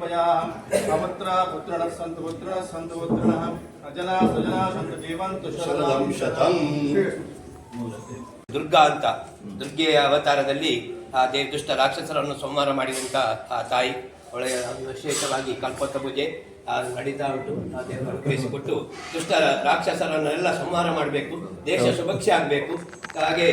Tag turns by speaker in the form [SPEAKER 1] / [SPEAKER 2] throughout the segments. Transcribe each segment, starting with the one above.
[SPEAKER 1] कल्पया अवत्र पुत्रण संत पुत्रण संत पुत्रण अजना सजना ಸಂತ
[SPEAKER 2] ಜೀವಂತ
[SPEAKER 1] शरणं
[SPEAKER 2] ಶತಂ.
[SPEAKER 3] ದುರ್ಗಾ ಅಂತ ದುರ್ಗೆಯ ಅವತಾರದಲ್ಲಿ ಆ ದೇವ ದುಷ್ಟ ರಾಕ್ಷಸರನ್ನು ಸಂಹಾರ ಮಾಡಿದಂತ ಆ ತಾಯಿ. ಒಳ್ಳೆಯ ವಿಶೇಷವಾಗಿ ಕಲ್ಪೋತ್ತ ಪೂಜೆ ನಡೀತಾ ಉಂಟು ಆ ದೇವರ ಕಳಿಸಿಕೊಟ್ಟು ದುಷ್ಟ ರಾಕ್ಷಸರನ್ನೆಲ್ಲ ಸಂಹಾರ ಮಾಡಬೇಕು ದೇಶ ಸುಭಕ್ಷ ಆಗಬೇಕು. ಹಾಗೆ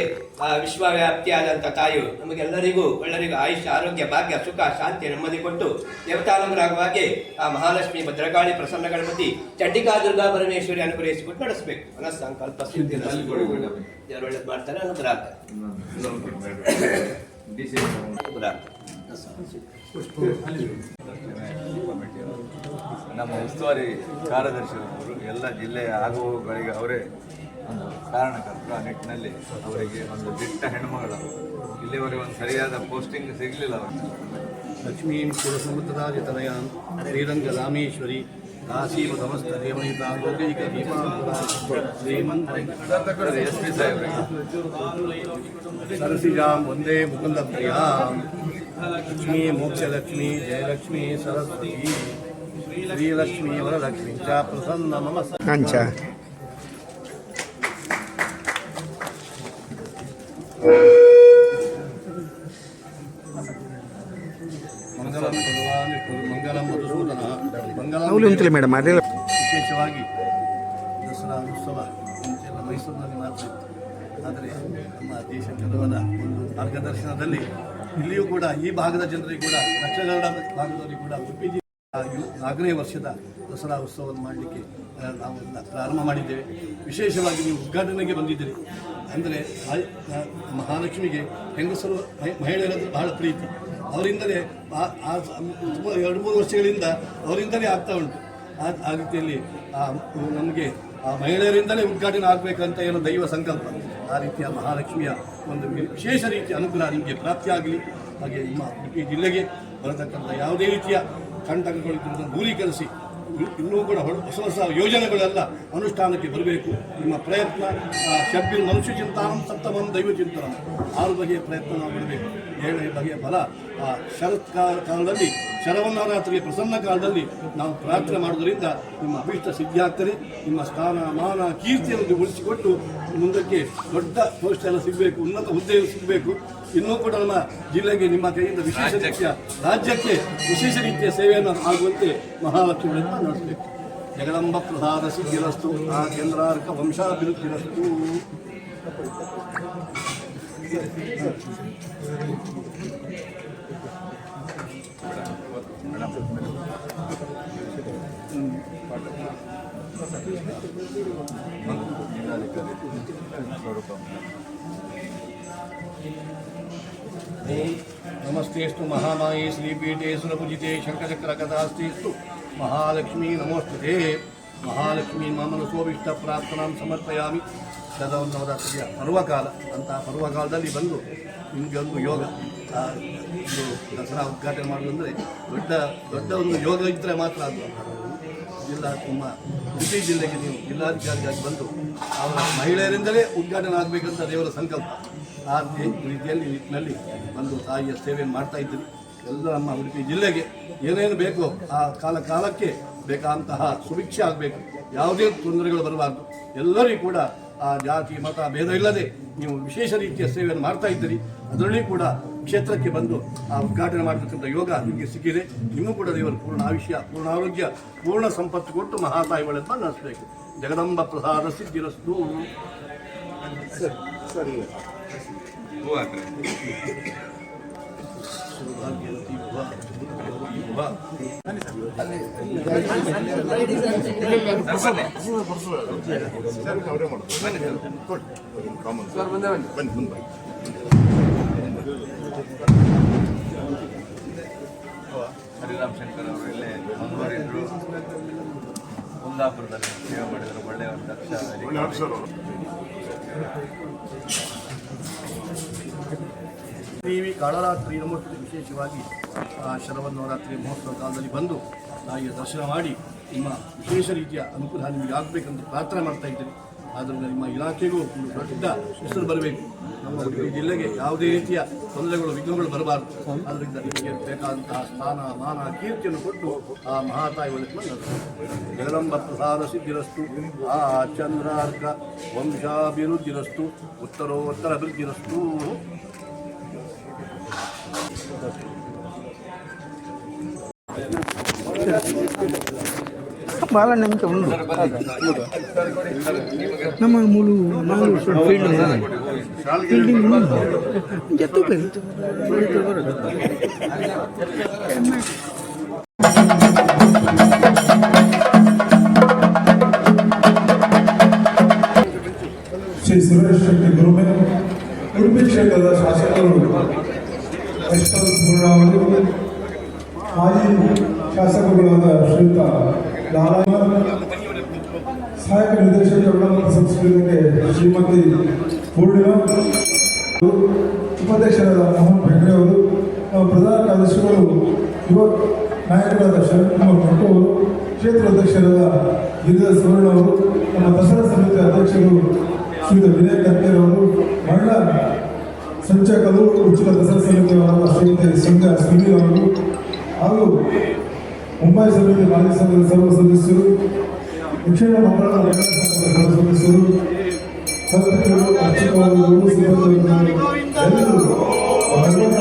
[SPEAKER 3] ಆ ವಿಶ್ವವ್ಯಾಪ್ತಿಯಾದಂಥ ತಾಯಿಯು ನಮಗೆಲ್ಲರಿಗೂ ಎಲ್ಲರಿಗೂ ಆಯುಷ್ಯ ಆರೋಗ್ಯ ಭಾಗ್ಯ ಸುಖ ಶಾಂತಿ ನೆಮ್ಮದಿ ಕೊಟ್ಟು ದೇವತಾನುಗ್ರಹವಾದ ಹಾಗೆ ಆ ಮಹಾಲಕ್ಷ್ಮಿ ಭದ್ರಕಾಳಿ ಪ್ರಸನ್ನ ಗಣಪತಿ ಚಂಡಿಕಾ ದುರ್ಗಾ ಪರಮೇಶ್ವರಿ ಅನುಗ್ರಹಿಸಿಕೊಟ್ಟು ನಡೆಸಬೇಕು. ಮನಸ್ಸಂಕಲ್ಪ ಸಿದ್ಧಿ ದೇವರು ಒಳ್ಳೇದು ಮಾಡ್ತಾರೆ ಅನ್ನೋದು ಆಗ್ತಾರೆ.
[SPEAKER 4] ನಮ್ಮ ಉಸ್ತುವಾರಿ ಕಾರ್ಯದರ್ಶಿಯವರು ಎಲ್ಲ ಜಿಲ್ಲೆಯ ಆಗುವಗಳಿಗೆ ಅವರೇ ಒಂದು ಕಾರಣಕರ್ತರು ಆ ನಿಟ್ಟಿನಲ್ಲಿ ಅವರಿಗೆ ಒಂದು ದಿಟ್ಟ ಹೆಣ್ಮಗಳು ಇಲ್ಲಿವರೆಗೆ ಒಂದು ಸರಿಯಾದ ಪೋಸ್ಟಿಂಗ್ ಸಿಗಲಿಲ್ಲ. ಲಕ್ಷ್ಮೀ
[SPEAKER 5] ಲಕ್ಷ್ಮೀಂ ಕುಲಸಮುದ್ರಾಜಿತನಯಾಂ ತನಯ ಶ್ರೀರಂಗ ರಾಮೇಶ್ವರಿ ಲೋಕೈಕ ಶ್ರೀಮಂತ
[SPEAKER 4] ಎಸ್ ಪಿ ಸಾಹೇಬ್ರಿಗೆ
[SPEAKER 5] ಸರಸಿಜಾಂ ಒಂದೇ ಮುಕುಂದ ಪ್ರಿಯ ಲಕ್ಷ್ಮೀ ಮೋಕ್ಷಲಕ್ಷ್ಮೀ ಜಯಲಕ್ಷ್ಮೀ ಸರಸ್ವತಿ. ಶ್ರೀಲಕ್ಷ್ಮೀ ವರಲಕ್ಷ್ಮೀ ಚ ಪ್ರಸನ್ನ ಮಮ ಮಂಗಲಂ ಮಧುಸೂದನ
[SPEAKER 6] ಮೇಡಮ್ ಅದೇ
[SPEAKER 5] ವಿಶೇಷವಾಗಿ ದಸರಾ ಉತ್ಸವ ಮುಂಚೆಲ್ಲ ಮೈಸೂರಿನಲ್ಲಿ ಮಾತ್ರ. ಆದರೆ ನಮ್ಮ ದೇಶ ಕೆಲವರ ಒಂದು ಮಾರ್ಗದರ್ಶನದಲ್ಲಿ ಇಲ್ಲಿಯೂ ಕೂಡ ಈ ಭಾಗದ ಜನರಿಗೆ ಕೂಡ ದಕ್ಷಿಣ ಕನ್ನಡ ಭಾಗದವರಿಗೆ ಕೂಡ ಉಡುಪಿ ಯು- ನಾಲ್ಕನೇ ವರ್ಷದ ದಸರಾ ಉತ್ಸವವನ್ನು ಮಾಡಲಿಕ್ಕೆ ನಾವು ಪ್ರಾರಂಭ ಮಾಡಿದ್ದೇವೆ. ವಿಶೇಷವಾಗಿ ನೀವು ಉದ್ಘಾಟನೆಗೆ ಬಂದಿದ್ದೀರಿ. ಅಂದರೆ ಮಹಾಲಕ್ಷ್ಮಿಗೆ ಹೆಂಗಸರು, ಮಹಿ- ಮಹಿಳೆಯರದ್ದು ಬಹಳ ಪ್ರೀತಿ. ಅವರಿಂದಲೇ ಆ- ಎರಡು ಮೂರು ವರ್ಷಗಳಿಂದ ಅವರಿಂದಲೇ ಆಗ್ತಾ ಉಂಟು. ಆ ರೀತಿಯಲ್ಲಿ ನಮಗೆ ಆ ಮಹಿಳೆಯರಿಂದಲೇ ಉದ್ಘಾಟನೆ ಆಗಬೇಕಂತ ಏನೋ ದೈವ ಸಂಕಲ್ಪ. ಆ ರೀತಿಯ ಮಹಾಲಕ್ಷ್ಮಿಯ ಒಂದು ವಿಶೇಷ ರೀತಿಯ ಅನುಗ್ರಹ ನಿಮಗೆ ಪ್ರಾಪ್ತಿಯಾಗಲಿ. ಹಾಗೆ ನಿಮ್ಮ ಉಡುಪಿ ಜಿಲ್ಲೆಗೆ ಬರತಕ್ಕಂಥ ಯಾವುದೇ ರೀತಿಯ ಕಂಟಕಗಳಿದ್ದನ್ನು ದೂರೀಕರಿಸಿ ಇ- ಇನ್ನೂ ಕೂಡ ಹೊಸ ಹೊಸ ಯೋಜನೆಗಳೆಲ್ಲ ಅನುಷ್ಠಾನಕ್ಕೆ ಬರಬೇಕು. ನಿಮ್ಮ ಪ್ರಯತ್ನ ಶಬ್ಬಿನ ಮನುಷ್ಯ ಚಿಂತಾನಂ, ಸಪ್ತಮಂ ದೈವ ಚಿಂತನ. ಆರು ಬಗೆಯ ಪ್ರಯತ್ನ ನಾವು ಮಾಡಬೇಕು. ಏಳನೇ ಬಗೆಯ ಫಲ, ಆ, ಶರತ್ ಕಾಲದಲ್ಲಿ ಶರವನ್ನವರಾತ್ರಿಯ ಪ್ರಸನ್ನ ಕಾಲದಲ್ಲಿ ನಾವು ಪ್ರಾರ್ಥನೆ ಮಾಡುವುದರಿಂದ ನಿಮ್ಮ ಅಭೀಷ್ಟ ಸಿದ್ಧಿಯಾಗ್ತದೆ ನಿಮ್ಮ ಸ್ಥಾನ ಮಾನ ಕೀರ್ತಿಯನ್ನು ಉಳಿಸಿಕೊಟ್ಟು ಮುಂದಕ್ಕೆ ದೊಡ್ಡ ಪೋಸ್ಟ್ ಎಲ್ಲ ಸಿಗಬೇಕು, ಉನ್ನತ ಹುದ್ದೆ ಸಿಗಬೇಕು. ಇನ್ನೂ ಕೂಡ ನಮ್ಮ ಜಿಲ್ಲೆಗೆ, ನಿಮ್ಮ ಕೈಯಿಂದ ವಿಶೇಷ ರೀತಿಯ, ರಾಜ್ಯಕ್ಕೆ ವಿಶೇಷ ರೀತಿಯ ಸೇವೆಯನ್ನು ಆಗುವಂತೆ ಮಹಾಲಕ್ಷ್ಮಿಗಳನ್ನು ನಡೆಸಬೇಕು. ಜಗದಂಬ ಪ್ರಸಾದ ಸಿದ್ಧಿರಸ್ತು ಆ ಕೇಂದ್ರಾರ್ಕ ವಂಶಾಭಿವೃದ್ಧಿರಸ್ತು
[SPEAKER 4] ಸ್ವರೂಪ
[SPEAKER 5] ನಮಸ್ತೆಸ್ತು ಮಹಾಮಾಯೇ ಶ್ರೀಪೀಠೆ ಸುರಪೂಜಿತೆ ಶಂಕಚಕ್ರಕಥಾಸ್ತಿಸ್ತು ಮಹಾಲಕ್ಷ್ಮೀ ನಮೋಸ್ತುತೆ. ಮಹಾಲಕ್ಷ್ಮೀ ಮಮನಸೋಭಿಷ್ಟ ಪ್ರಾರ್ಥನಾ ಸಮರ್ಪಯಾಮಿ. ಶರವನ್ನವರಾತ್ರಿಯ ಪರ್ವಕಾಲ ಅಂತಹ ಪರ್ವಕಾಲದಲ್ಲಿ ಬಂದು ನಿಮಗೆ ಒಂದು ಯೋಗ ಒಂದು ದಸರಾ ಉದ್ಘಾಟನೆ ಮಾಡೋದಂದರೆ ದೊಡ್ಡ ದೊಡ್ಡ ಒಂದು ಯೋಗ ಇದ್ದರೆ ಮಾತ್ರ ಅದು. ಜಿಲ್ಲಾ ತುಂಬ, ಉಡುಪಿ ಜಿಲ್ಲೆಗೆ ನೀವು ಜಿಲ್ಲಾಧಿಕಾರಿಯಾಗಿ ಬಂದು ಅವರ ಮಹಿಳೆಯರಿಂದಲೇ ಉದ್ಘಾಟನೆ ಆಗಬೇಕಂತ ದೇವರ ಸಂಕಲ್ಪ. ಆ ರೀತಿ- ರೀತಿಯಲ್ಲಿ ನಿಟ್ಟಿನಲ್ಲಿ ಬಂದು ತಾಯಿಯ ಸೇವೆಯನ್ನು ಮಾಡ್ತಾ ಇದ್ದೀರಿ. ಎಲ್ಲ ನಮ್ಮ ಉಡುಪಿ ಜಿಲ್ಲೆಗೆ ಏನೇನು ಬೇಕೋ ಆ ಕಾಲ ಕಾಲಕ್ಕೆ ಬೇಕಾದಂತಹ ಸುಭಿಕ್ಷೆ ಆಗಬೇಕು. ಯಾವುದೇ ತೊಂದರೆಗಳು ಬರಬಾರ್ದು. ಎಲ್ಲರಿಗೂ ಕೂಡ ಆ ಜಾತಿ ಮತ ಭೇದ ಇಲ್ಲದೆ ನೀವು ವಿಶೇಷ ರೀತಿಯ ಸೇವೆಯನ್ನು ಮಾಡ್ತಾ ಇದ್ದೀರಿ. ಅದರಲ್ಲಿ ಕೂಡ ಕ್ಷೇತ್ರಕ್ಕೆ ಬಂದು ಆ ಉದ್ಘಾಟನೆ ಮಾಡತಕ್ಕಂಥ ಯೋಗ ನಿಮಗೆ ಸಿಕ್ಕಿದೆ. ನಿಮಗೂ ಕೂಡ ದೇವರು ಪೂರ್ಣ ಆಯುಷ್ಯ ಪೂರ್ಣ ಆರೋಗ್ಯ ಪೂರ್ಣ ಸಂಪತ್ತು ಕೊಟ್ಟು ಮಹಾತಾಯಿ ನಡೆಸಬೇಕು ಜಗದಂಬ ಪ್ರಸಾದ ಸಿದ್ಧಿರಸ್ತು.
[SPEAKER 4] ಸರಿ ಹಾಕ್ರಿ. ಹರಿರಾಮ್ ಶಂಕರ್ ಅವರು ಇಲ್ಲೇ ಮುಂದುವರಿದ್ರು ಕುಂದಾಪುರದಲ್ಲಿ ಸೇವೆ ಮಾಡಿದರು ಒಳ್ಳೆಯ ದಕ್ಷ.
[SPEAKER 5] ದೇವಿ ಕಾಳರಾತ್ರಿ ನಮೋಸ್ತುತಿ ವಿಶೇಷವಾಗಿ, ಆ ಶರವನ್ನವರಾತ್ರಿ ಮಹೋತ್ಸವ ಕಾಲದಲ್ಲಿ ಬಂದು ತಾಯಿಯ ದರ್ಶನ ಮಾಡಿ ನಿಮ್ಮ ವಿಶೇಷ ರೀತಿಯ ಅನುಕೂಲ ನಿಮಗೆ ಆಗಬೇಕಂತ ಪ್ರಾರ್ಥನೆ ಮಾಡ್ತಾ ಇದ್ದೇನೆ. ಆದ್ದರಿಂದ ನಿಮ್ಮ ಇಲಾಖೆಗೂ ಒಂದು ದೊಡ್ಡ ಹೆಸರು ಬರಬೇಕು. ನಮ್ಮ ಜಿಲ್ಲೆಗೆ ಯಾವುದೇ ರೀತಿಯ ತೊಂದರೆಗಳು, ವಿಘ್ನಗಳು ಬರಬಾರದು. ಅದರಿಂದ ನಿಮಗೆ ಬೇಕಾದಂತಹ ಸ್ಥಾನ, ಮಾನ, ಕೀರ್ತಿಯನ್ನು ಕೊಟ್ಟು ಆ ಮಹಾತಾಯಿ ಜಗದಂಬ ಪ್ರಸಾದ ಸಿದ್ಧಿರಸ್ತು, ಆ ಚಂದ್ರಾರ್ಕ ವಂಶಾಭಿವೃದ್ಧಿರಸ್ತು, ಉತ್ತರೋತ್ತರ ಅಭಿವೃದ್ಧಿರಸ್ತು.
[SPEAKER 2] ಭಾಳ ನಂಬಿಕೆ ಉಂಟು ನಮ್ಮ ಮೂಲು ನಾವು ಫೀಲ್ಡ್ ಜತ್ತು
[SPEAKER 6] ಗಿರಿಜಾ ಸುವರ್ಣ ಅವರು, ನಮ್ಮ ದಸರಾ ಸಮಿತಿ ಅಧ್ಯಕ್ಷರು ಶ್ರೀ ವಿನಯ್ ಕರ್ಕೇರ್ ಅವರು ಮಹಿಳಾ ಸಂಚಾಲಕರು ಉಚಿತ ದಸರಾ ಸಮಿತಿ ಶ್ರೀಮತಿ ಸಂಘ ಸುನೀಲ್ ಅವರು ಹಾಗೂ ಮುಂಬೈ ಸಮಿತಿ ಮಾಜಿ ಸಂಘದ ಸರ್ವ ಸದಸ್ಯರು, ದಕ್ಷಿಣ ಮಂಗಳ ಸರ್ವ ಸದಸ್ಯರು ಸದಸ್ಯರು ಅರ್ಚಕರು ಭಗವಂತ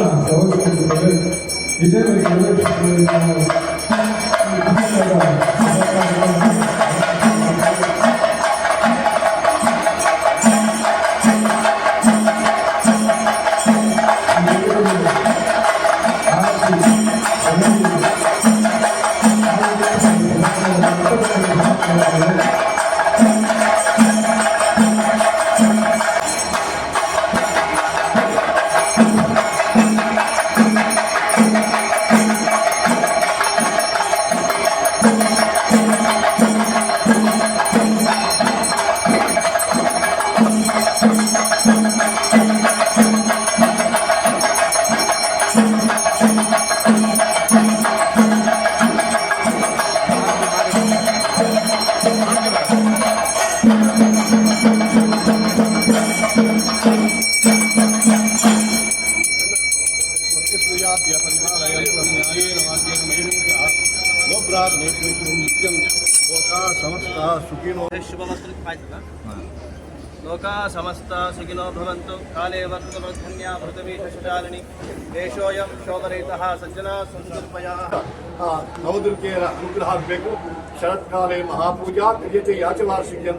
[SPEAKER 6] ಸಹೋದರಿದ್ದಾರೆ ವಿಜಯ
[SPEAKER 5] ಸಮಸ್ತ ಸುಖಿನೋ
[SPEAKER 1] ಲೋಕ ಸಮಸ್ತ ಸುಖಿನೋ ಭವಂತು ಕಾಲೇ ವರ್ತಮಧನ್ಯ ಪೃಥ್ವೀ ಶಶಾಲಿನಿ ದೇಶೋಯಂ ಶೋಭರಹಿತಃ ಸಜ್ಜನಾ ಸಂಕಲ್ಪಯ
[SPEAKER 5] ಆ ನವದುರ್ಗೆಯರ ಅನುಗ್ರಹ ಆಗಬೇಕು ಶರತ್ಕಾಲೆ ಮಹಾಪೂಜಾ ಕ್ರಿಯತೆ ಯಾಚವಾರ್ಷಿಕೆ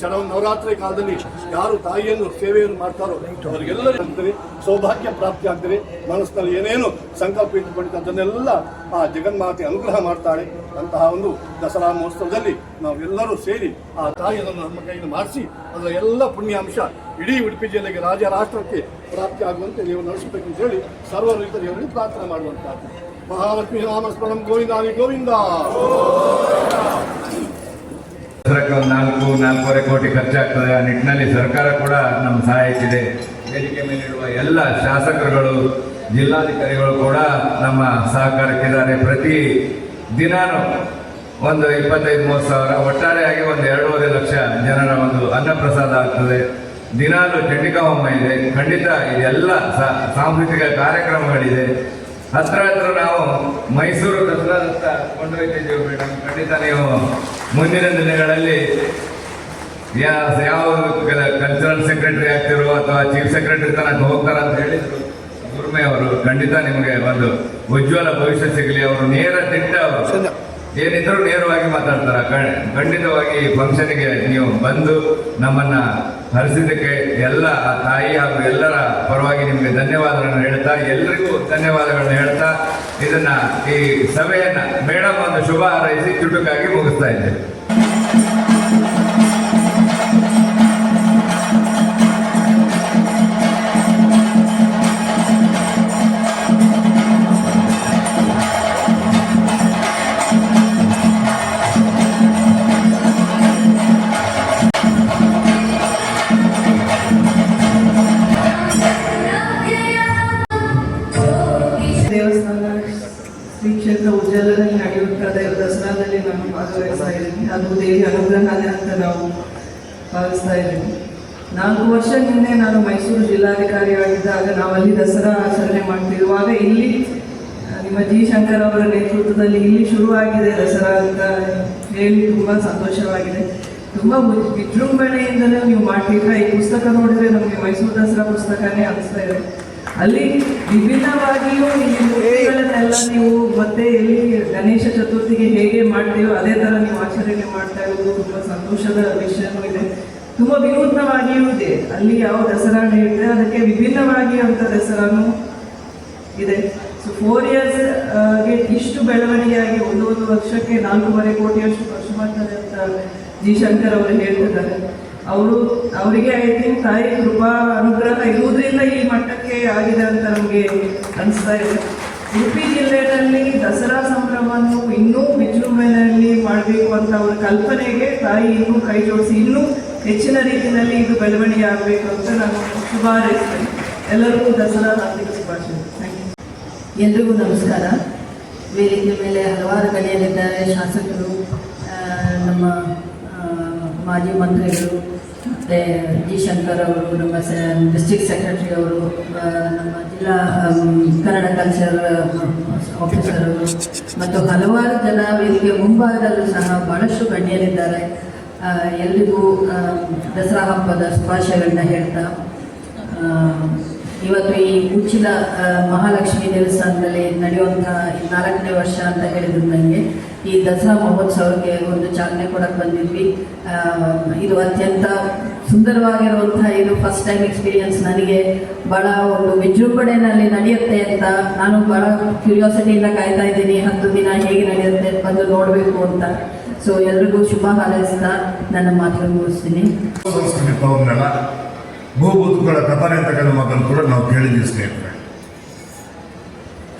[SPEAKER 5] ಶರವ ನವರಾತ್ರಿ ಕಾಲದಲ್ಲಿ ಯಾರು ತಾಯಿಯನ್ನು ಸೇವೆಯನ್ನು ಮಾಡ್ತಾರೋ ಅವರಿಗೆಲ್ಲರೂ ಆಗ್ತದೆ ಸೌಭಾಗ್ಯ ಪ್ರಾಪ್ತಿ ಆಗ್ತದೆ ಮನಸ್ಸಿನಲ್ಲಿ ಏನೇನು ಸಂಕಲ್ಪ ಇಟ್ಟುಕೊಂಡಿದ್ದ ಅದನ್ನೆಲ್ಲ ಆ ಜಗನ್ಮಾತೆ ಅನುಗ್ರಹ ಮಾಡ್ತಾಳೆ. ಅಂತಹ ಒಂದು ದಸರಾ ಮಹೋತ್ಸವದಲ್ಲಿ ನಾವೆಲ್ಲರೂ ಸೇರಿ ಆ ತಾಯಿಯನ್ನು ನಮ್ಮ ಕೈಯಿಂದ ಮಾಡಿಸಿ, ಅದರ ಎಲ್ಲ ಪುಣ್ಯಾಂಶ ಇಡೀ ಉಡುಪಿ ಜಿಲ್ಲೆಗೆ ರಾಜ್ಯ, ರಾಷ್ಟ್ರಕ್ಕೆ ಪ್ರಾಪ್ತಿ ಆಗುವಂತೆ ನೀವು ನಡೆಸಬೇಕು ಅಂತ ಹೇಳಿ ಸರ್ವ ರೈತರಿಗೆ ಪ್ರಾರ್ಥನೆ ಮಾಡುವಂತಹ ಮಹಾಲಕ್ಷ್ಮೀ ನಾಮಸ್ಮರಣಂ ಗೋವಿಂದಾನಿ ಗೋವಿಂದ.
[SPEAKER 4] ದಸರಾಕ್ಕೆ ಒಂದು ನಾಲ್ಕು, ನಾಲ್ಕೂವರೆ ಕೋಟಿ ಖರ್ಚಾಗ್ತದೆ. ಆ ನಿಟ್ಟಿನಲ್ಲಿ ಸರ್ಕಾರ ಕೂಡ ನಮ್ಮ ಸಹಾಯಕ್ಕಿದೆ. ವೇದಿಕೆ ಮೇಲಿರುವ ಎಲ್ಲ ಶಾಸಕರುಗಳು, ಜಿಲ್ಲಾಧಿಕಾರಿಗಳು ಕೂಡ ನಮ್ಮ ಸಹಕಾರಕ್ಕಿದ್ದಾರೆ. ಪ್ರತಿ ದಿನಾನು ಒಂದು ಇಪ್ಪತ್ತೈದು, ಮೂವತ್ತು ಸಾವಿರ ಒಟ್ಟಾರೆಯಾಗಿ ಒಂದು ಎರಡೂವರೆ ಲಕ್ಷ ಜನರ ಒಂದು ಅನ್ನಪ್ರಸಾದ ಆಗ್ತದೆ. ದಿನಾಲು ಚಂಡಿಕಾ ಹೋಮ ಇದೆ. ಖಂಡಿತ ಇದೆಲ್ಲ ಸಾಂಸ್ಕೃತಿಕ ಕಾರ್ಯಕ್ರಮಗಳಿದೆ. ಹತ್ರ ಹತ್ರ ನಾವು ಮೈಸೂರು ದಸರಾದತ್ತ ಕೊಂಡೊಯ್ತಿದ್ದೀವಿ ಮೇಡಮ್ ಖಂಡಿತ ನೀವು ಮುಂದಿನ ದಿನಗಳಲ್ಲಿ ಯಾ- ಯಾವ ಕಲ್ಚರಲ್ ಸೆಕ್ರೆಟರಿ ಆಗ್ತಿರೋ ಅಥವಾ ಚೀಫ್ ಸೆಕ್ರೆಟರಿ ತನಕ ಹೋಗ್ತಾರ ಅಂತ ಹೇಳಿದ್ರು ಗುರುಮೆ ಅವರು ಖಂಡಿತ ನಿಮಗೆ ಒಂದು ಉಜ್ವಲ ಭವಿಷ್ಯ ಸಿಗಲಿ. ಅವರು ನೇರ ತಿಟ್ಟ ಅವರು. ಏನಿದ್ರು ನೇರವಾಗಿ ಮಾತಾಡ್ತಾರ ಖಂಡಿತವಾಗಿ ಫಂಕ್ಷನ್ಗೆ ನೀವು ಬಂದು ನಮ್ಮನ್ನ ಹರಿಸಿದ್ದಕ್ಕೆ ಎಲ್ಲ ತಾಯಿ ಹಾಗೂ ಎಲ್ಲರ ಪರವಾಗಿ ನಿಮಗೆ ಧನ್ಯವಾದಗಳನ್ನು ಹೇಳ್ತಾ, ಎಲ್ರಿಗೂ ಧನ್ಯವಾದಗಳನ್ನು ಹೇಳ್ತಾ, ಇದನ್ನ ಈ ಸಭೆಯನ್ನ ಮೇಡಮ್ ಒಂದು ಶುಭ ಹಾರೈಸಿ ಚುಟುಕಾಗಿ ಮುಗಿಸ್ತಾ ಇದ್ದೇವೆ
[SPEAKER 7] ದೇವಸ್ಥಾನ ಶ್ರೀ ಕ್ಷೇತ್ರ ಉಜ್ಜಲದಲ್ಲಿ ನಡೆಯುವಂಥ ದಸರಾದಲ್ಲಿ ನಾನು ಭಾಗವಹಿಸ್ತಾ ಇದ್ದೀನಿ ಅದು ದೇವಿ ಅನುಗ್ರಹನೇ ಅಂತ ನಾವು ಭಾವಿಸ್ತಾ ಇದ್ದೀವಿ. ನಾಲ್ಕು ವರ್ಷ ಹಿಂದೆ ನಾನು ಮೈಸೂರು ಜಿಲ್ಲಾಧಿಕಾರಿಯಾಗಿದ್ದಾಗ ನಾವಲ್ಲಿ ದಸರಾ ಆಚರಣೆ ಮಾಡ್ತಿರುವಾಗ ಇಲ್ಲಿ ನಿಮ್ಮ ಜಿ ಶಂಕರ್ ಅವರ ನೇತೃತ್ವದಲ್ಲಿ ಇಲ್ಲಿ ಶುರುವಾಗಿದೆ ದಸರಾ ಅಂತ ಹೇಳಿ ತುಂಬ ಸಂತೋಷವಾಗಿದೆ. ತುಂಬ ವಿಜೃಂಭಣೆಯಿಂದಲೇ ನೀವು ಮಾಡ್ತೀರಾ ಈ ಪುಸ್ತಕ ನೋಡಿದ್ರೆ ನಮಗೆ ಮೈಸೂರು ದಸರಾ ಪುಸ್ತಕನೇ ಅನಿಸ್ತಾ ಇದೆ. ಅಲ್ಲಿ ವಿಭಿನ್ನವಾಗಿಯೂ ಈ ಮೂರ್ತಿಗಳನ್ನೆಲ್ಲ ನೀವು ಮತ್ತೆ ಇಲ್ಲಿ ಗಣೇಶ ಚತುರ್ಥಿಗೆ ಹೇಗೆ ಮಾಡ್ತೀವೋ ಅದೇ ಥರ ನೀವು ಆಚರಣೆ ಮಾಡ್ತಾ ಇರೋದು, ತುಂಬ ಸಂತೋಷದ ವಿಷಯನೂ ಇದೆ. ತುಂಬ ವಿನೂತ್ನವಾಗಿಯೂ ಇದೆ. ಅಲ್ಲಿ ಯಾವ ದಸರಾ ನಡೆಯುತ್ತೆ, ಅದಕ್ಕೆ ವಿಭಿನ್ನವಾಗಿ ಅಂತ ದಸರಾನು ಇದೆ. ಸೊ ಫೋರ್ ಇಯರ್ಸ್ಗೆ ಇಷ್ಟು ಬೆಳವಣಿಗೆಯಾಗಿ ಒಂದು ಒಂದು ವರ್ಷಕ್ಕೆ ನಾಲ್ಕೂವರೆ ಕೋಟಿಯಷ್ಟು ಖರ್ಚು ಮಾಡ್ತಾರೆ ಅಂತ ಜಿ. ಶಂಕರ್ ಅವರು ಹೇಳ್ತಿದ್ದಾರೆ. ಅವರು ಅವರಿಗೆ ಐ ಥಿಂಕ್ ತಾಯಿ ಕೃಪಾ ಅನುಗ್ರಹ ಇರುವುದರಿಂದ ಈ ಮಟ್ಟಕ್ಕೆ ಆಗಿದೆ ಅಂತ ನಮಗೆ ಅನಿಸ್ತಾ ಇದೆ. ಉಡುಪಿ ಜಿಲ್ಲೆಯಲ್ಲಿ ದಸರಾ ಸಂಭ್ರಮವನ್ನು ಇನ್ನೂ ವಿಜೃಂಭಣೆಯಲ್ಲಿ ಮಾಡಬೇಕು ಅಂತ ಅವರ ಕಲ್ಪನೆಗೆ ತಾಯಿ ಇನ್ನೂ ಕೈ ಜೋಡಿಸಿ ಇನ್ನೂ ಹೆಚ್ಚಿನ ರೀತಿಯಲ್ಲಿ ಇದು ಬೆಳವಣಿಗೆ ಆಗಬೇಕು ಅಂತ ನಾನು ಶುಭ ಎಲ್ಲರಿಗೂ ದಸರಾ ಹಾರ್ದಿಕ ಶುಭಾಶಯ.
[SPEAKER 8] ಎಲ್ರಿಗೂ ನಮಸ್ಕಾರ. ವೇದಿಕೆ ಮೇಲೆ ಹಲವಾರು ಗಣ್ಯರಿದ್ದಾರೆ ಶಾಸಕರು ನಮ್ಮ ಮಾಜಿ ಮಂತ್ರಿಗಳು, ಮತ್ತು ಜಿ ಶಂಕರ್ ಅವರು, ನಮ್ಮ ಸೆ, ಡಿಸ್ಟ್ರಿಕ್ಟ್ ಸೆಕ್ರೆಟರಿ ಅವರು ನಮ್ಮ ಜಿಲ್ಲಾ ಕನ್ನಡ ಕಲ್ಚರ್ ಆಫೀಸರ್ ಅವರು, ಮತ್ತು ಹಲವಾರು ಜನ ವೇದಿಕೆ ಮುಂಭಾಗದಲ್ಲೂ ಸಹ ಭಾಳಷ್ಟು ಗಣ್ಯರಿದ್ದಾರೆ. ಎಲ್ರಿಗೂ ದಸರಾ ಹಬ್ಬದ ಶುಭಾಶಯಗಳನ್ನ ಹೇಳ್ತಾ ಇವತ್ತು ಈ ಉಚಿತ ಮಹಾಲಕ್ಷ್ಮಿ ದೇವಸ್ಥಾನದಲ್ಲಿ ನಡೆಯುವಂಥ ನಾಲ್ಕನೇ ವರ್ಷ ಅಂತ ಹೇಳಿದ್ರು ನನಗೆ ಈ ದಸರಾ ಮಹೋತ್ಸವಕ್ಕೆ ಒಂದು ಚಾಲನೆ ಕೊಡಕ್ಕೆ ಬಂದಿದ್ವಿ. ಇದು ಅತ್ಯಂತ ಸುಂದರವಾಗಿರುವಂಥ ಇದು ಫಸ್ಟ್ ಟೈಮ್ ಎಕ್ಸ್ಪೀರಿಯನ್ಸ್ ನನಗೆ. ಭಾಳ ಒಂದು ವಿಜೃಂಭಣೆಯಲ್ಲಿ ನಡೆಯುತ್ತೆ ಅಂತ ನಾನು ಭಾಳ ಕ್ಯೂರಿಯಾಸಿಟಿಯಿಂದ ಕಾಯ್ತಾ ಇದ್ದೀನಿ. ಹತ್ತು ದಿನ ಹೇಗೆ ನಡೆಯುತ್ತೆ ಬಂದು ನೋಡಬೇಕು ಅಂತ. ಸೊ ಎಲ್ರಿಗೂ ಶುಭ ಹಾರೈಸ್ತಾ ನನ್ನ ಮಾತನ್ನು ಮುಗಿಸ್ತೀನಿ.
[SPEAKER 9] ಭೂಭೂತಗಳ ಕಥನೆ ಅಂತಕ್ಕಂಥ ಮಾತನ್ನು ಕೂಡ ನಾವು ಕೇಳಿದ್ದೀವಿ ಸ್ನೇಹಿತರೆ.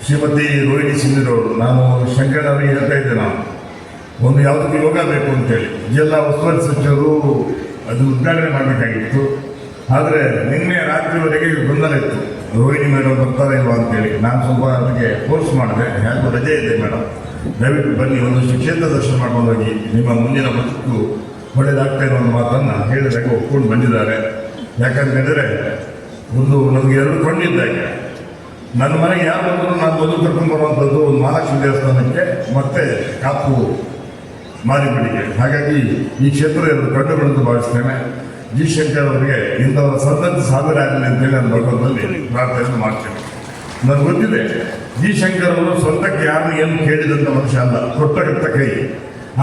[SPEAKER 9] ಶ್ರೀಮತಿ ರೋಹಿಣಿ ಸಿಂಧರವರು, ನಾನು ಶಂಕರ್ ಅವರಿಗೆ ಹೇಳ್ತಾ ಇದ್ದೆ ನಾನು, ಒಂದು ಯಾವುದಕ್ಕೆ ಯೋಗ ಬೇಕು ಅಂತೇಳಿ. ಜಿಲ್ಲಾ ಉಸ್ತುವಾರಿ ಸಚಿವರು ಅದು ಉದ್ಘಾಟನೆ ಮಾಡಬೇಕಾಗಿತ್ತು. ಆದರೆ ನಿನ್ನೆ ರಾತ್ರಿವರೆಗೆ ಗೊಂದಲ ಇತ್ತು. ರೋಹಿಣಿ ಮೇಡಮ್ ಬರ್ತಾರೆ ಇಲ್ವಾ ಅಂತೇಳಿ. ನಾನು ಸ್ವಲ್ಪ ಅದಕ್ಕೆ ಫೋರ್ಸ್ ಮಾಡಿದೆ. ಯಾಕೆ ರಜೆ ಇದೆ ಮೇಡಮ್ ದಯವಿಟ್ಟು ಬನ್ನಿ, ಒಂದು ಕ್ಷೇತ್ರ ದರ್ಶನ ಮಾಡ್ಕೊಂಡು ಹೋಗಿ. ನಿಮ್ಮ ಮುಂದಿನ ಬದುಕು ಒಳ್ಳೆಯದಾಗ್ತಾ ಇರೋ ಮಾತನ್ನು ಹೇಳಿದಾಗ ಒಪ್ಕೊಂಡು ಬಂದಿದ್ದಾರೆ. ಯಾಕಂತ ಹೇಳಿದ್ರೆ ಒಂದು ನನಗೆ ಎರಡು ಕಣ್ಣಿದ್ದಾಗ ನನ್ನ ಮನೆಗೆ ಯಾರು ಬಂದರೂ ನಾನು ಮೊದಲು ಕರ್ಕೊಂಡು ಬರುವಂಥದ್ದು ಒಂದು ಮಹಾಲಕ್ಷ್ಮಿ ದೇವಸ್ಥಾನಕ್ಕೆ ಮತ್ತೆ ಕಾಪು ಮಾರಿಬಡಿಗೆ ಹಾಗಾಗಿ ಈ ಕ್ಷೇತ್ರ ಎರಡು ಕಣ್ಣುಗಳನ್ನು ಭಾವಿಸ್ತೇನೆ. ಜಿ ಶಂಕರ್ ಅವರಿಗೆ ಇಂಥವರ ಸಂತತಿ ಸಾವಿರ ಆಗಲಿ ಅಂತೇಳಿ ನಾನು ಭಗವಂತನಲ್ಲಿ ಪ್ರಾರ್ಥನೆ ಮಾಡ್ತೇನೆ. ನನಗೆ ಗೊತ್ತಿದೆ ಜಿ ಶಂಕರ್ ಅವರು ಸ್ವಂತಕ್ಕೆ ಯಾರು ಏನು ಕೇಳಿದಂಥ ಮನುಷ್ಯ ಅಲ್ಲ ಕೊಟ್ಟಗತ್ತ ಕೈ.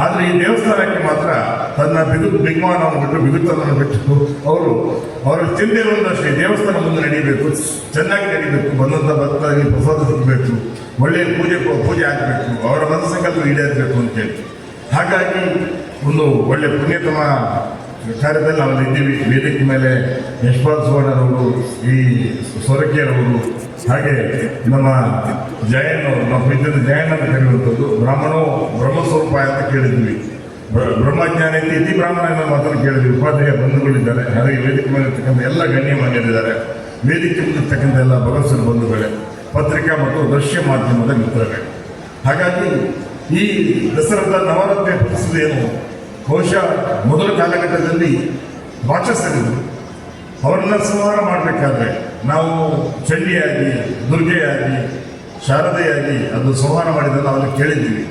[SPEAKER 9] ಆದರೆ ಈ ದೇವಸ್ಥಾನಕ್ಕೆ ಮಾತ್ರ ತನ್ನ ಬಿಗು ಬಿಗ್ಮಾನವನ್ನು ಬಿಟ್ಟು ಬಿಗುತ್ತನ್ನು ಬಿಟ್ಟು ಅವರು ಅವರ ಚಿಂತೆ ಬಂದಷ್ಟೇ ದೇವಸ್ಥಾನ ಮುಂದೆ ನಡೀಬೇಕು, ಚೆನ್ನಾಗಿ ನಡೀಬೇಕು ಬಂದಂಥ ಭಕ್ತರಿಗೆ ಪ್ರಸಾದ ಸಿಗಬೇಕು, ಒಳ್ಳೆಯ ಪೂಜೆ ಪೂಜೆ ಆಗಬೇಕು, ಅವರ ಮನಸ್ಸಂಕಲ್ಪ ಈಡೇರಬೇಕು ಅಂತೇಳಿ ಹಾಗಾಗಿ ಒಂದು ಒಳ್ಳೆ ಪುಣ್ಯತಮ ಕಾರ್ಯದಲ್ಲಿ ನಾವು ಇದ್ದೀವಿ ವೇದಿಕೆ ಮೇಲೆ ಯಶ್ಪಾಲ್ ಸುವರ್ಣರವರು, ಈ ಸೊರಕೆಯರವರು ಹಾಗೆ ನಮ್ಮ ಜಯನು ನಮ್ಮ ಪ್ರೀತಿಯಿಂದ ಜಯನ ಅಂತ ಕರೆಯುವಂಥದ್ದು ಬ್ರಾಹ್ಮಣೋ ಬ್ರಹ್ಮಸ್ವರೂಪ ಅಂತ ಕೇಳಿದ್ವಿ. ಬ್ರ- ಬ್ರಹ್ಮಜ್ಞಾನ ಇತಿ ಬ್ರಾಹ್ಮಣ ಅನ್ನೋ ಮಾತನ್ನು ಕೇಳಿದ್ವಿ. ಉಪಾಧ್ಯಾಯ ಬಂಧುಗಳಿದ್ದಾರೆ ಹಾಗೆ ವೇದಿಕೆ ಮೇಲೆ ಇರ್ತಕ್ಕಂಥ ಎಲ್ಲ ಮಾನ್ಯರಿದ್ದಾರೆ ವೇದಿಕೆ ಮುಂದಿರ್ತಕ್ಕಂಥ ಎಲ್ಲ ಭಗವತ್ಸರ ಬಂಧುಗಳೇ, ಪತ್ರಿಕಾ ಮತ್ತು ದೃಶ್ಯ ಮಾಧ್ಯಮದ ಮಿತ್ರರೇ. ಹಾಗಾಗಿ ಈ ದಸರಾದ ನವರತ್ನ ಏನು, ಬಹುಶಃ ಮೊದಲ ಕಾಲಘಟ್ಟದಲ್ಲಿ ರಾಕ್ಷಸರಿದ್ದರು ಅವರನ್ನ ಸಂಹಾರ ಮಾಡಬೇಕಾದ್ರೆ ನಾವು ಚಂಡಿಯಾಗಿ ದುರ್ಗೆಯಾಗಿ, ಶಾರದೆಯಾಗಿ ಅದು ಸಂಹಾರ ಮಾಡಿದ್ದನ್ನು ನಾವು ಕೇಳಿದ್ದೀವಿ.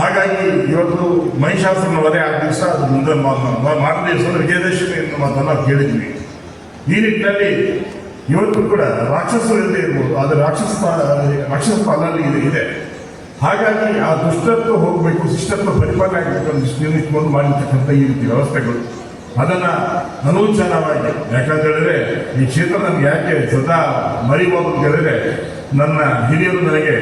[SPEAKER 9] ಹಾಗಾಗಿ ಇವತ್ತು ಮಹಿಷಾಸುರನ ವಧೆ ದಿವಸ ಅದು ಮುಂದೆ ಮಾರನೇ ವಿಜಯದಶಮಿ ಎನ್ನುವ ಮಾತನ್ನು ನಾವು ಕೇಳಿದ್ವಿ ಈ ನಿಟ್ಟಿನಲ್ಲಿ ಇವತ್ತು ಕೂಡ ರಾಕ್ಷಸರು ಇಲ್ಲದೆ ಇರ್ಬೋದು, ಆದರೆ ರಾಕ್ಷಸ ರಾಕ್ಷಸ ಅಲ್ಲಲ್ಲಿ ಇದೆ ಇದೆ. ಹಾಗಾಗಿ ಆ ದುಷ್ಟತ್ವ ಹೋಗಬೇಕು, ಶಿಷ್ಟತ್ವ ಪರಿಪಾಲನೆ ಆಗಬೇಕು ಇಟ್ಕೊಂಡು ಮಾಡಿರ್ತಕ್ಕಂಥ ಈ ರೀತಿ ವ್ಯವಸ್ಥೆಗಳು. ಅದನ್ನ ಅನೂಚಾನವಾಗಿ ಯಾಕಂತ ಹೇಳಿದ್ರೆ ಈ ಕ್ಷೇತ್ರ ನನಗೆ ಯಾಕೆ ಸದಾ ಮರಿಬಹುದು ಅಂತ ಹೇಳಿದ್ರೆ ನನ್ನ ಹಿರಿಯರು ನನಗೆ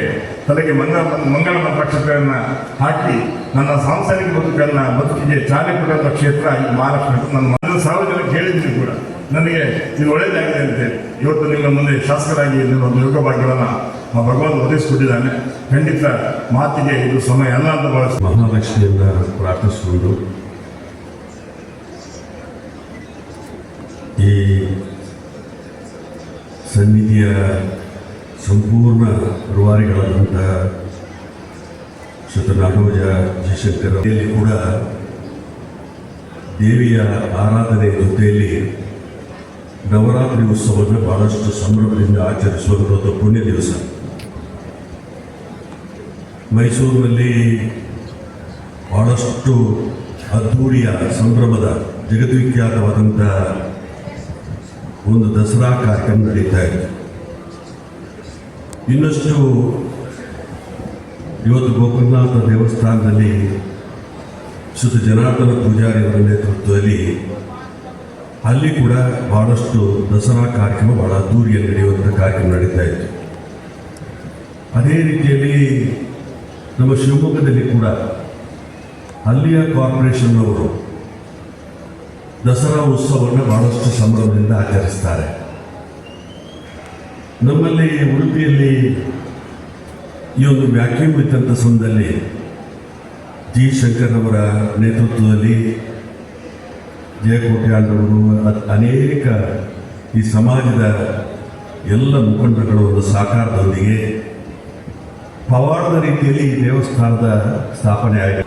[SPEAKER 9] ತಲೆಗೆ ಮಂಗಳ ಮಂಗಳ ನಕ್ಷತ್ರಗಳನ್ನ ಹಾಕಿ ನನ್ನ ಸಾಂಸಾರಿಕ ಬದುಕನ್ನ ಬದುಕಿಗೆ ಚಾಲನೆ ಕೊಡುವಂಥ ಕ್ಷೇತ್ರ ಈ ಮಹಾರಾಷ್ಟ್ರ ನನ್ನ ಮನ ಸಾವಿರ ಜನ ಕೇಳಿದ್ದೀನಿ ಕೂಡ. ನನಗೆ ಇದು ಒಳ್ಳೆಯದಾಗಿದೆ ಅಂತೇಳಿ ಇವತ್ತು ನಿಮ್ಮ ಮುಂದೆ ಶಾಸಕರಾಗಿ ಒಂದು ಯೋಗ ಭಾಗ್ಯವನ್ನು ಆ ಭಗವಂತ ಒದಗಿಸ್ಕೊಟ್ಟಿದ್ದಾನೆ. ಖಂಡಿತ ಮಾತಿಗೆ ಇದು ಸಮಯ ಅಲ್ಲ ಅಂತ ಭಾವಿಸ್ತೀನಿ.
[SPEAKER 10] ಮಹಾಲಕ್ಷ್ಮಿಯನ್ನ ಪ್ರಾರ್ಥಿಸಿಕೊಂಡು ಈ ಸನ್ನಿಧಿಯ ಸಂಪೂರ್ಣ ರುವಾರಿಗಳಾದಂತಹ ಶ್ರೀತ ನಾಡೋಜ ಜಯಶಂಕರ್ ಅವರಲ್ಲಿ ಕೂಡ ದೇವಿಯ ಆರಾಧನೆ ಜೊತೆಯಲ್ಲಿ ನವರಾತ್ರಿ ಉತ್ಸವವನ್ನು ಬಹಳಷ್ಟು ಸಂಭ್ರಮದಿಂದ ಆಚರಿಸುವಂಥದ್ದು ಪುಣ್ಯ ದಿವಸ. ಮೈಸೂರಿನಲ್ಲಿ ಬಹಳಷ್ಟು ಅದ್ಧೂರಿಯ ಸಂಭ್ರಮದ ಜಗದ್ವಿಖ್ಯಾತವಾದಂಥ ಒಂದು ದಸರಾ ಕಾರ್ಯಕ್ರಮ ನಡೀತಾ ಇದೆ ಇನ್ನಷ್ಟು ಇವತ್ತು ಗೋಕುಲನಾಥ ದೇವಸ್ಥಾನದಲ್ಲಿ ಶುದ್ಧ ಜನಾರ್ದನ ಪೂಜಾರಿಯವರ ನೇತೃತ್ವದಲ್ಲಿ ಅಲ್ಲಿ ಕೂಡ ಬಹಳಷ್ಟು ದಸರಾ ಕಾರ್ಯಕ್ರಮ ಬಹಳ ದೂರಿಯಲ್ಲಿ ನಡೆಯುವಂಥ ಕಾರ್ಯಕ್ರಮ ನಡೀತಾ ಇತ್ತು. ಅದೇ ರೀತಿಯಲ್ಲಿ ನಮ್ಮ ಶಿವಮೊಗ್ಗದಲ್ಲಿ ಕೂಡ ಅಲ್ಲಿಯ ಕಾರ್ಪೊರೇಷನ್ನವರು ದಸರಾ ಉತ್ಸವವನ್ನು ಬಹಳಷ್ಟು ಸಂಭ್ರಮದಿಂದ ಆಚರಿಸ್ತಾರೆ. ನಮ್ಮಲ್ಲಿ ಉಡುಪಿಯಲ್ಲಿ ಈ ಒಂದು ವ್ಯಾಕ್ಯೂಮ್ ಇದ್ದಂಥ ಸಂದಲ್ಲಿ ಜಿ. ಶಂಕರ್ ಅವರ ನೇತೃತ್ವದಲ್ಲಿ ಜಯಕೋಟ್ಯಾಳರವರು ಅನೇಕ ಈ ಸಮಾಜದ ಎಲ್ಲ ಮುಖಂಡರುಗಳ ಒಂದು ಸಾಕಾರದೊಂದಿಗೆ ಪವಾಡದ ರೀತಿಯಲ್ಲಿ ಈ ದೇವಸ್ಥಾನದ ಸ್ಥಾಪನೆ ಆಗಿದೆ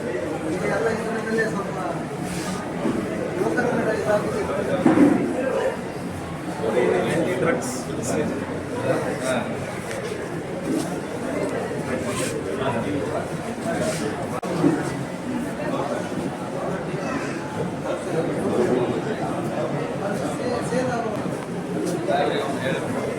[SPEAKER 5] ಲಕ್ಷ್ಮೀರಸ್ಯ ಪರಿಗ್ರಹ ಕಮಲಭೂಷಣರತ್ನಾಲತಃ ಓತರಚಂದ್ರೈಪುಷಣಃ ಮೃಗಭೂಷಣಃ ಬ್ರಹ್ಮಾಂಡಂ ಮಂಗಳಂ ಮಂಗಳಂ ಗರುಡಧ್ವಜಃ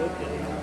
[SPEAKER 6] Okay.